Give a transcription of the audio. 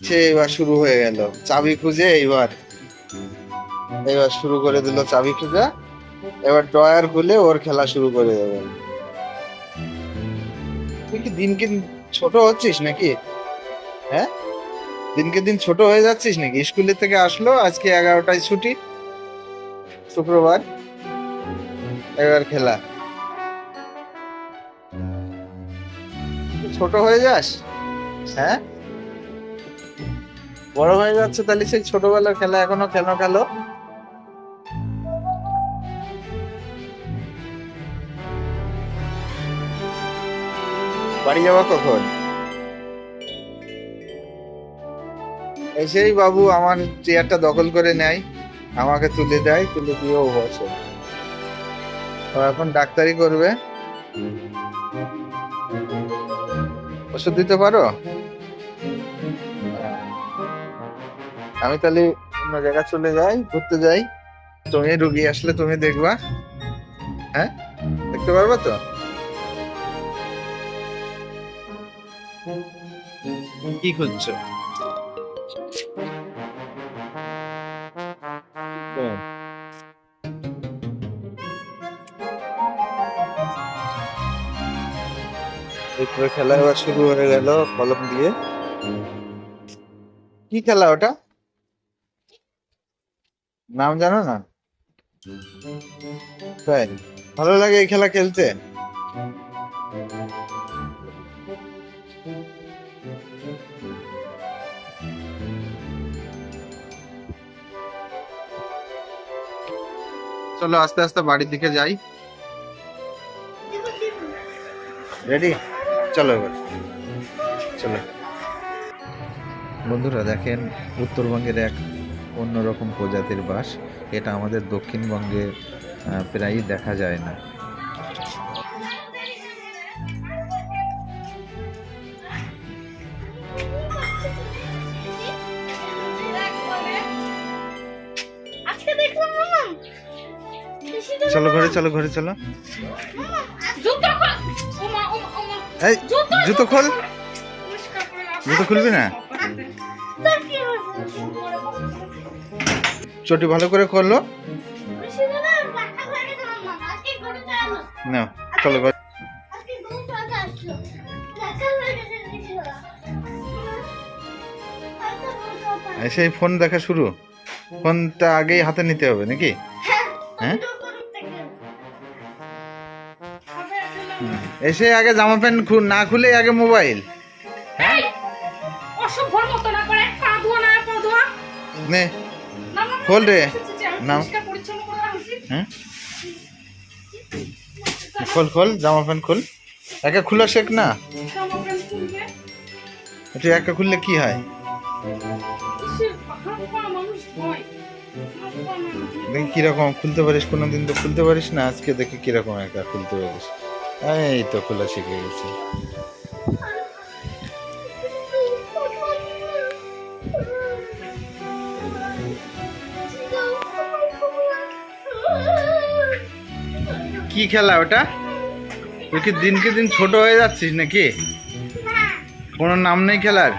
সে এবার শুরু হয়ে গেল। চাবি খুঁজে এইবার এবার শুরু করে দিল চাবি খুঁজে। এবার ড্রয়ার খুলে ওর খেলা শুরু করে দেবে। তুই কি দিনকে দিন ছোট হচ্ছিস নাকি? হ্যাঁ? দিনকে দিন ছোট হয়ে যাচ্ছিস নাকি? স্কুলের থেকে আসলো, আজকে এগারোটায় ছুটি। শুক্রবার। এবার খেলা। ছোট হয়ে যাস? হ্যাঁ? বড় হয়ে যাচ্ছে তাহলে সেই ছোটবেলার খেলা এখনও কেন খেলো বাড়ি যাওয়া কখন? এসেই বাবু আমার চেয়ারটা দখল করে নেয়, আমাকে তুলে দেয়, তুলে দিয়ে ও বসে। ও এখন ডাক্তারি করবে। ওষুধ দিতে পারো? আমি তাহলে অন্য জায়গা চলে যাই ঘুরতে যাই। তুমি রুগী আসলে তুমি দেখবা। হ্যাঁ? দেখতে পারবা তো? কি খুঁজছো? খেলা এবার শুরু হয়ে গেল কলম দিয়ে। কি খেলা ওটা? নাম জানো না? ভালো লাগে এই খেলা খেলতে? চলো আস্তে আস্তে বাড়ির দিকে যাই। রেডি চলো এবার। চলো। বন্ধুরা দেখেন, উত্তরবঙ্গের এক অন্যরকম প্রজাতির বাস। এটা আমাদের দক্ষিণবঙ্গে প্রায়ই দেখা যায় না। আজকে দেখলাম মামা চলো ঘরে চলো ঘরে চলো। জুতো খোল। ওমা ওমা ওমা এই জুতো খোল। জুতো খুলবি না? চটি ভালো করে করল না চলো সেই ফোন দেখা শুরু। ফোনটা আগেই হাতে নিতে হবে, নাকি? হ্যাঁ। এসে আগে জামা প্যান্ট না খুলে আগে মোবাইল। অসভ্যর মতো না করে পা ধোয়া না পা ধোয়া। নে খোল রে। হ্যাঁ খোল খোল জামা প্যান্ট খোল। একা খোলা শেখ না। এটা একা খুললে কি হয়? দেখি কীরকম খুলতে পারিস কোনোদিন তো খুলতে পারিস না। আজকে দেখি কীরকম একা খুলতে পারিস। এই তো খোলা শিখে গেছি। কি খেলা ওটা? তুই কি দিনকে দিন ছোট হয়ে যাচ্ছিস নাকি? কোনো নাম নেই খেলার?